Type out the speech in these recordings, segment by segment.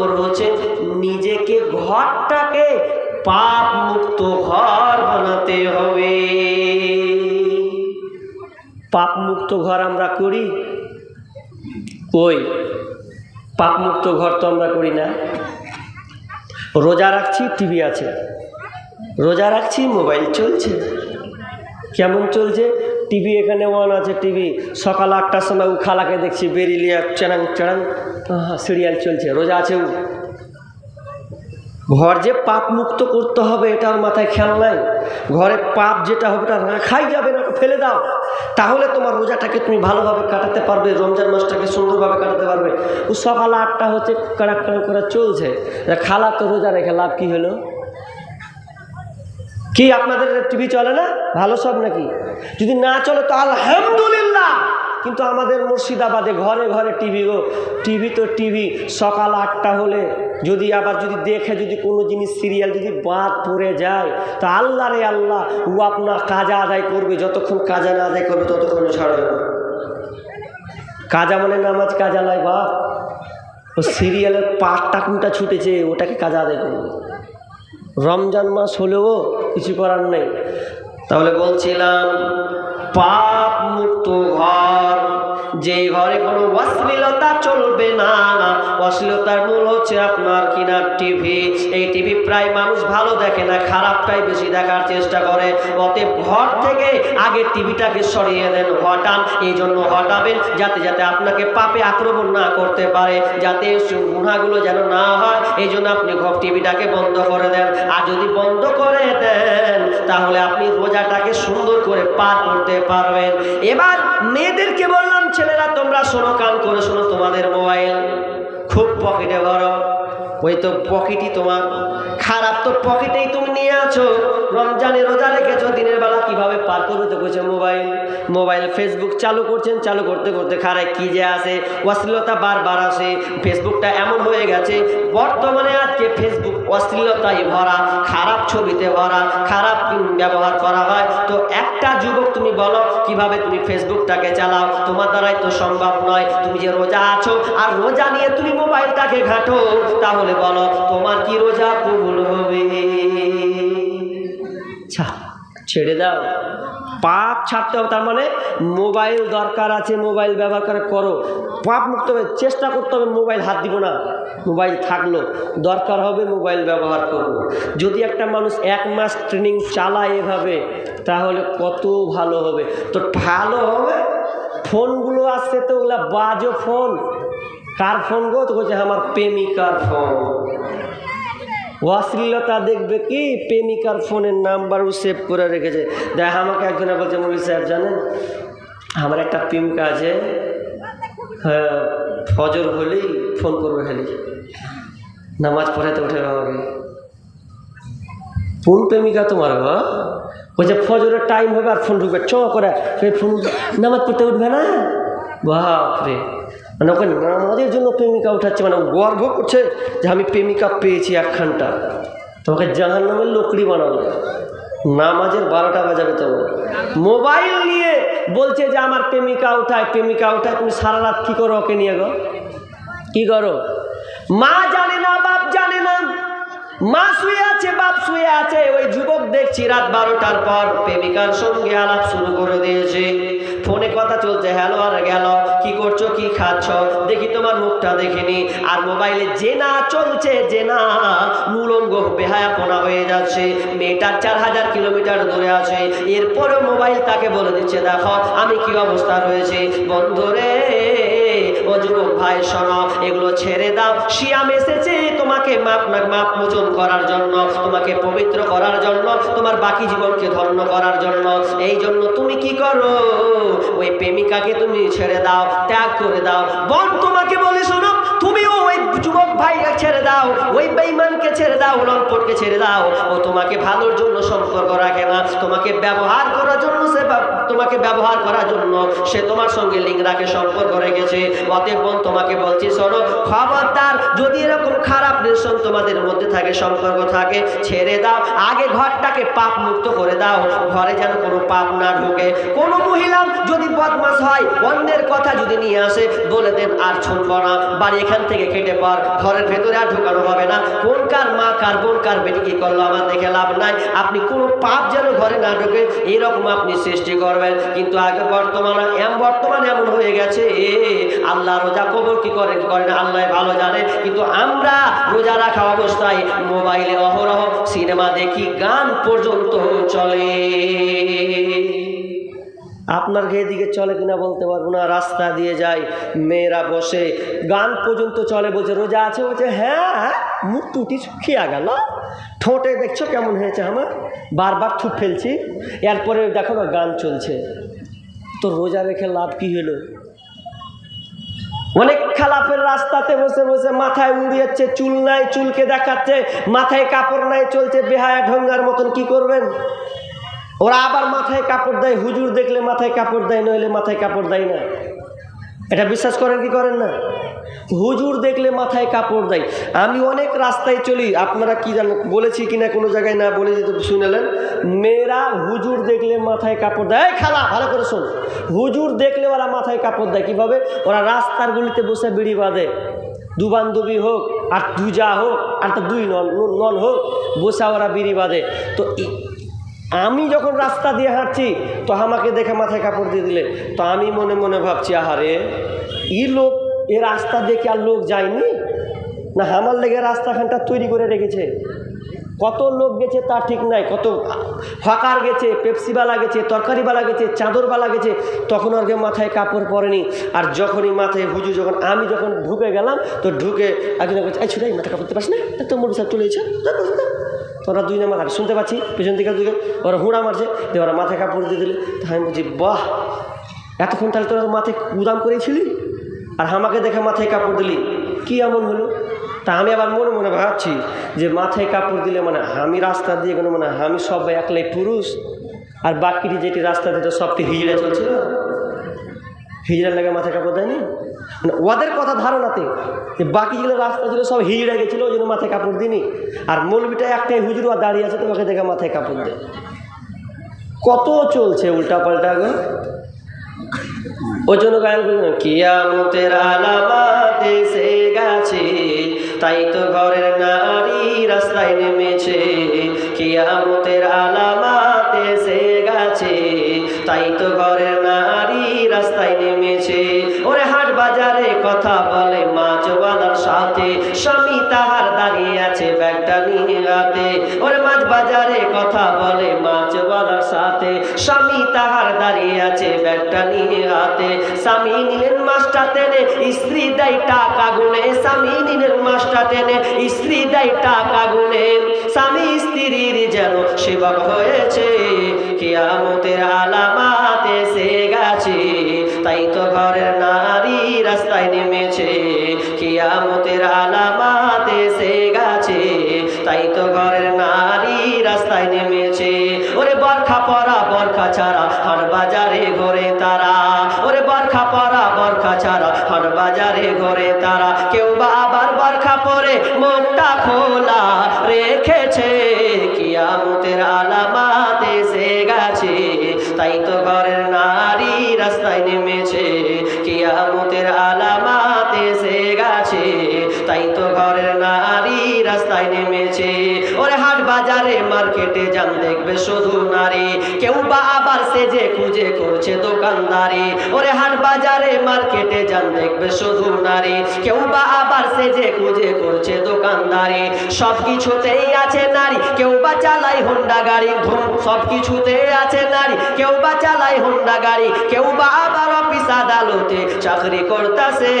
নম্বর হচ্ছে, নিজেকে ঘরটাকে পাপ মুক্ত ঘর বানাতে হবে। পাপ মুক্ত ঘর আমরা করি? কই? পাপ মুক্ত ঘর তো আমরা করি না। রোজা রাখছি, টিভি আছে। রোজা রাখছি, মোবাইল চলছে। কেমন চলছে? টিভি এখানে ওয়ান আছে টিভি। সকাল আটটার সময় ও খালাকে দেখছি বেরিয়ে চেরাং চেরাং সিরিয়াল চলছে, রোজা আছে ও। ঘর যে পাপ মুক্ত করতে হবে এটার মাথায় খেয়াল নাই। ঘরে পাপ যেটা হবে ওটা রাখাই যাবে না, ফেলে দাও। তাহলে তোমার রোজাটাকে তুমি ভালোভাবে কাটাতে পারবে, রমজান মাসটাকে সুন্দরভাবে কাটাতে পারবে। ও সকাল আটটা হচ্ছে কাড়াক করে চলছে। খালা তো রোজা রেখে লাভ কী হলো? কি আপনাদের টিভি চলে না? ভালো সব নাকি? যদি না চলে তো আলহামদুলিল্লাহ। কিন্তু আমাদের মুর্শিদাবাদে ঘরে ঘরে টিভি গো, টিভি তো টিভি। সকাল আটটা হলে যদি আবার যদি দেখে যদি কোনো জিনিস সিরিয়াল যদি বাদ পড়ে যায়, তো আল্লাহ রে আল্লাহ, ও আপনার কাজা আদায় করবে, যতক্ষণ কাজা না আদায় করবে ততক্ষণ ছাড়বে না। কাজা মানে নামাজ, কাজা নয় বা ও সিরিয়ালের পাটটা কোনটা ছুটেছে, ওটাকে কাজা আদায় করবে। রমজান মাস হলেও কিছু করার নেই। তাহলে বলছিলাম পাপ মুক্ত ঘর। যে ঘরে কোনো অশ্লীলতা চলবে না। অশ্লীলতার মূল হচ্ছে আপনার কিনা টিভি এই টিভি প্রায় মানুষ ভালো দেখে না, খারাপটাই বেশি দেখার চেষ্টা করে। অতএব ঘর থেকে আগে টিভিটাকে সরিয়ে দেন, হটান। এই জন্য হটাবেন যাতে যাতে আপনাকে পাপে আক্রমণ না করতে পারে, যাতে গুণাগুলো যেন না হয়। এই জন্য আপনি ঘর টিভিটাকে বন্ধ করে দেন। আর যদি বন্ধ করে দেন, তাহলে আপনি রোজাটাকে সুন্দর করে পার করতে পারবেন। এবার মেয়েদেরকে বললাম ছেলেরা, তোমরা শোনো, কান করে শোনো তোমাদের মোবাইল। খুব পকেটে ভরো। ওই তো পকেটই তোমার। খারাপ তো পকেটেই তুমি নিয়ে আছো। রমজানে রোজা রেখেছো, দিনের বেলা কীভাবে পার করবে তো মোবাইল? মোবাইল ফেসবুক চালু করছেন, চালু করতে করতে খারাপ কি যে আসে অশ্লীলতা বারবার আসে। ফেসবুকটা এমন হয়ে গেছে, বর্তমানে আজকে ফেসবুক অশ্লীলতায় ভরা, খারাপ ছবিতে ভরা, খারাপ ব্যবহার করা হয়। তো একটা যুবক তুমি বলো কীভাবে তুমি ফেসবুকটাকে চালাও? তোমার দ্বারাই তো সম্ভব নয়। তুমি যে রোজা আছো, আর রোজা নিয়ে তুমি মোবাইলটাকে ঘাটো, তাহলে বলো, তোমার কি রোজা কবুল হবে? ছেড়ে দাও। পাপ ছাড়তে হবে, তার মানে মোবাইল দরকার আছে, মোবাইল ব্যবহার করে করো। পাপ মুক্ত হবে, চেষ্টা করতে হবে, মোবাইল হাত দিব না। মোবাইল থাকল, দরকার হবে মোবাইল ব্যবহার করব। যদি একটা মানুষ এক মাস ট্রেনিং চালায় এভাবে, তাহলে কত ভালো হবে। তো ভালো হবে, ফোনগুলো আসছে তো ওগুলা বাজো ফোন। কার ফোন গো? তো বলছে, আমার প্রেমিকার ফোন। অশ্লীলতা দেখবে কি? প্রেমিকার ফোনের নাম্বারও সেভ করে রেখেছে। দেখ, আমাকে একজনে বলছে মৌলী সাহেব, জানেন? আমার একটা প্রেমিকা আছে। হ্যাঁ ফজর হলেই ফোন করবে খালি। নামাজ পড়াতে উঠে আমাকে কোন প্রেমিকা তোমার গো বলছে ফজরের টাইম হবে আর ফোন ঢুকবে। চ করে ফোন নামাজ পড়তে উঠবে না? বাপরে। মানে ওকে নামাজের জন্য প্রেমিকা উঠাচ্ছে মানে গর্ব করছে যে আমি প্রেমিকা পেয়েছি একখানটা। তোমাকে জাহান নামের লোকড়ি বানাবো। নামাজের বারোটা বাজাবে তো। মোবাইল নিয়ে বলছে যে আমার প্রেমিকা উঠায় প্রেমিকা উঠায়, তুমি সারা রাত কী করো ওকে নিয়ে গো? কী করো? মা জানে না, বাপ জানে না। মা শুয়ে আছে, বাপ শুয়ে আছে। ওই যুবক দেখছি রাত বারোটার পর প্রেমিকার সঙ্গে আলাপ শুরু করে দিয়েছে। ফোনে কথা চলছে, হ্যালো আর গেল, কি করছ, কি খাচ্ছ? দেখি তোমার মুখটা দেখিনি। আর মোবাইলে যে না চলছে যে না মূলঙ্গ বেহায়াপনা হয়ে যাচ্ছে। মেয়েটার চার হাজার কিলোমিটার দূরে আছে। এরপরেও মোবাইল তাকে বলে দিচ্ছে, দেখো, আমি কি অবস্থা রয়েছে? বন্ধুরে ও যুবক ভাই, শোনো, এগুলো ছেড়ে দাও। শিয়াম এসেছে তোমাকে মাপ মাপ মোচন করার জন্য, তোমাকে পবিত্র করার জন্য, তোমার বাকি জীবনকে ধন্য করার জন্য। এই জন্য তুমি কি করো? ওই প্রেমিকাকে তুমি ছেড়ে দাও, ত্যাগ করে দাও। বল তোমাকে বলে, শোনো, তুমিও ওই যুবক ভাই ছেড়ে দাও, ওই বেইমানকে ছেড়ে দাও, লম্পটকে ছেড়ে দাও। ও তোমাকে ভালোর জন্য সম্পর্ক রাখে না, তোমাকে ব্যবহার করার জন্য সে তোমাকে ব্যবহার করার জন্য সে তোমার সঙ্গে লিঙ্ক রাখে, সম্পর্ক রেখেছে। অতএব বোন, তোমাকে বলছি, শোনো, খবরদার, যদি এরকম খারাপ রিলেশন তোমাদের মধ্যে থাকে, সম্পর্ক থাকে, ছেড়ে দাও। আগে ঘরটাকে পাপ মুক্ত করে দাও, ঘরে যেন কোনো পাপ না ঢোকে। কোনো মহিলা যদি বদমাস হয়, অন্যের কথা যদি নিয়ে আসে, বলে দেন, আর শুনব না। বাড়ি এখান থেকে কেটে পর, ঘরের ভেতরে আর ঢুকানো হবে না। কোন কার মা, কার বোন, কার বেটি কি করল আমার দেখে লাভ নাই। আপনি কোনো পাপ যেন ঘরে না ঢোকে এরকম আপনি সৃষ্টি করবেন। কিন্তু আগে বর্তমানে, এম বর্তমানে এমন হয়ে গেছে। এ আল্লাহ রোজা কবর কি করে কি করে না আল্লাহ ভালো জানে। কিন্তু আমরা রোজা রাখা অবস্থায় মোবাইলে অহরহ সিনেমা দেখি, গান পর্যন্ত চলে। আপনার ঘে দিকে চলে কিনা বলতে পারব না, রাস্তা দিয়ে যায়, মেয়েরা বসে, গান পর্যন্ত চলে বলছে, রোজা আছে? বলছে হ্যাঁ মুখ টুটি শুকিয়ে গেল। ঠোঁটে দেখছ কেমন হয়েছে আমার? বারবার থুপ ফেলছি। এরপরে দেখো না, গান চলছে। তো রোজা রেখে লাভ কি হলো? অনেক খালাপের রাস্তাতে বসে বসে মাথায় উড়িয়েছে চুল নাই, চুলকে দেখাচ্ছে, মাথায় কাপড় নাই, চলছে, বেহায়া ঢঙ্গার মতন, কি করবেন? ওরা আবার মাথায় কাপড় দেয়, হুজুর দেখলে মাথায় কাপড় দেয়, নইলে মাথায় কাপড় দেয় না। এটা বিশ্বাস করেন কি করেন না? হুজুর দেখলে মাথায় কাপড় দেয়। আমি অনেক রাস্তায় চলি, আপনারা কি জানেন, বলেছি কিনা কোনো জায়গায় না বলে যেতে শুনেলেন মেয়েরা হুজুর দেখলে মাথায় কাপড় দেয়। খালা, ভালো করে শোন। হুজুর দেখলে ওরা মাথায় কাপড় দেয়, কীভাবে? ওরা রাস্তার গুলিতে বসে বিড়ি বাঁধে। দু বান্ধবী হোক, আর দুজা হোক, আর তো দুই নন নন হোক, বসে ওরা বিড়ি বাঁধে। তো আমি যখন রাস্তা দিয়ে হাঁটছি, তো আমাকে দেখে মাথায় কাপড় দিয়ে দিলে তো আমি মনে মনে ভাবছি, আহারে, ই লোক, এ রাস্তা দেখে আর লোক যায়নি? না, আমার লেগে রাস্তাখানটা তৈরি করে রেখেছে। কত লোক গেছে তা ঠিক নাই, কত হকার গেছে, পেপসিওয়ালা গেছে, তরকারিওয়ালা গেছে, চাদরওয়ালা গেছে, তখন আর মাথায় কাপড় পরেনি। আর যখনই মাথায় হুজু যখন আমি যখন ঢুকে গেলাম, তো ঢুকে একজন বলছে এই ছুটাই মাথা কাপড় দিতে পারছ না? তো মোটর সাহেব চলে তোরা দুই নাম্বার আর শুনতে পাচ্ছি? পেছন দিকে দুই ওরা হুঁড়া মারছে, দিয়ে ওরা মাথায় কাপড় দিয়ে দিলে। তা আমি বলছি, বাহ! এতক্ষণ তাহলে তোরা মাথায় কুদাম করেছিলি? আর আমাকে দেখে মাথায় কাপড় দিলি? কি এমন হলো? তা আমি আবার মনে মনে ভাবছি যে মাথায় কাপড় দিলে মানে আমি রাস্তা দিয়ে গেলে মানে আমি সবাই একলাই পুরুষ, আর বাকিটি যেটি রাস্তা দিত সবটি হিজড়ে চলছিল। হিজড়ার লাগে মাথায় কাপড় দেয়নি? মানে ওদের কথা ধারণাতে যে বাকিগুলো রাস্তা ছিল, সব হিজড়ে গেছিল, ওই জন্য মাথায় কাপড় দিনি আর মৌলবিটা একটাই হুজুর আর দাঁড়িয়ে আছে, তোমাকে দেখে মাথায় কাপড় দেয় কত চলছে উল্টা পাল্টা গো? ওই জন্য গায়ন করলেন কিয়ামতের আলামাত এসে গেছে, তাই তো ঘরের নারী রাস্তায় নেমেছে। কিয়ামতের আলামাত সে গেছে, তাই তো ঘরের নারী রাস্তায় নেমেছে। ওরে হাট বাজারে কথা বলে মা মাছওয়ালার সাথে। স্বামী তাহার দাঁড়িয়ে আছে ব্যাগটা নিয়ে হাতে ওরে মাছ বাজারে কথা বলে মা মাছওয়ালার সাথে। স্বামী তাহার দাঁড়িয়ে আছে ব্যাগটা নিয়ে হাতে স্বামী নিলেন মাছটা টেনে, স্ত্রী দেয় টাকা গুনে। স্বামী নিলেন মাছটা টেনে, স্ত্রী দেয় টাকা গুনে। স্বামী স্ত্রীর যেন সেবক হয়েছে। কিয়ামতের আলামাত নারী রাস্তায় নেমেছে কিয়ামতের আলামাত যান দেখবে শুধু নারী। কেউ বা আবার সেজে খুঁজে করছে দোকানদারি। ওরে হাট বাজারে মার্কেটে যান দেখবে শুধু নারী। কেউ বা আবার সেজে খুঁজে করছে দোকানদারি। সব কিছুতেই আছে নারী, কেউ বা চালায় হোন্ডা গাড়ি, ধুম, সব কিছুতে আছে নারী, কেউ বা চালায় হোন্ডা গাড়ি, কেউ বা আবার অফিস আদালতে চাকরি করতেছে।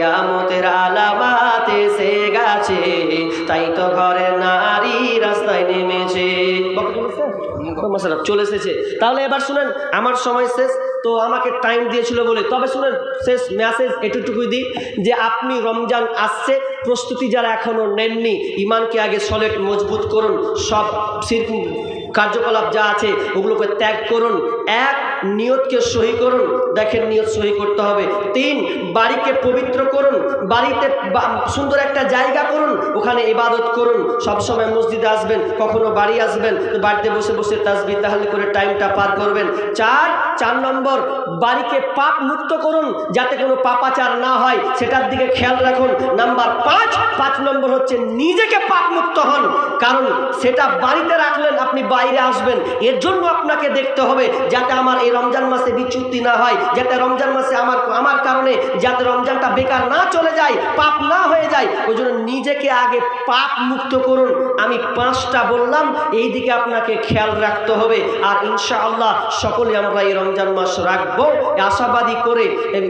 কিয়ামতের আলামাত এসে গেছে, তাই তো ঘরের নারী রাস্তায় নেমেছে। চলে এসেছে। তাহলে এবার শুনেন, আমার সময় শেষ, তো আমাকে টাইম দিয়েছিল বলে। তবে শুনেন, শেষ মেসেজ এটুকুই দিই যে আপনি রমজান আসছে, প্রস্তুতি যারা এখনও নেননি ইমানকে আগে সলেট মজবুত করুন, সব কার্যকলাপ যা আছে, ওগুলোকে ত্যাগ করুন। এক, নিয়তকে সহি করুন। দেখেন নিয়ত সহি করতে হবে। তিন, বাড়িকে পবিত্র করুন। বাড়িতে সুন্দর একটা জায়গা করুন। ওখানে ইবাদত করুন। সবসময় মসজিদে আসবেন, কখনো বাড়ি আসবেন বাড়িতে বসে বসে তাসবি তাহলে করে টাইমটা পার করবেন। চার চার নম্বর, বাড়িকে পাপ মুক্ত করুন, যাতে কোনো পাপাচার না হয়। সেটার দিকে খেয়াল রাখুন। নাম্বার পাঁচ পাঁচ নম্বর হচ্ছে নিজেকে পাপ মুক্ত হন। কারণ সেটা বাড়িতে রাখলেন, আপনি বাইরে আসবেন। এর জন্য আপনাকে দেখতে হবে যাতে আমার এই রমজান মাসে বিচ্যুতি না হয়, যাতে রমজান মাসে আমার আমার কারণে যাতে রমজানটা বেকার না চলে যায়, পাপ না হয়ে যায়। ওই জন্য নিজেকে আগে পাপ মুক্ত করুন। আমি পাঁচটা বললাম এই দিকে আপনাকে খেয়াল রাখতে হবে। আর ইনশাআল্লাহ সকলে আমরা এই রমজান মাস রাখব। আশাবাদী করে,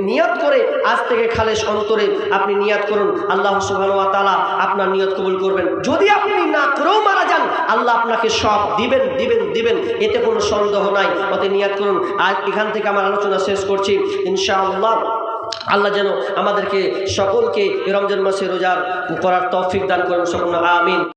নিয়ত করে, আজ থেকে খালেস অন্তরে আপনি নিয়াত করুন। আল্লাহ সুবহান ওয়া আপনার নিয়ত কবুল করবেন। যদি আপনি না করেও মারা যান, আল্লাহ আপনাকে সব দিবেন। দিবেন দিবেন দিবেন। এতে কোনো সন্দেহ নাই। অতি নিয়াত করুন। আর এখান থেকে আমার আলোচনা শেষ করছি। ইনশাআল্লাহ আল্লাহ যেন আমাদেরকে সকলকে রমজান মাসে রোজার করার তৌফিক দান করেন। সকল আমিন।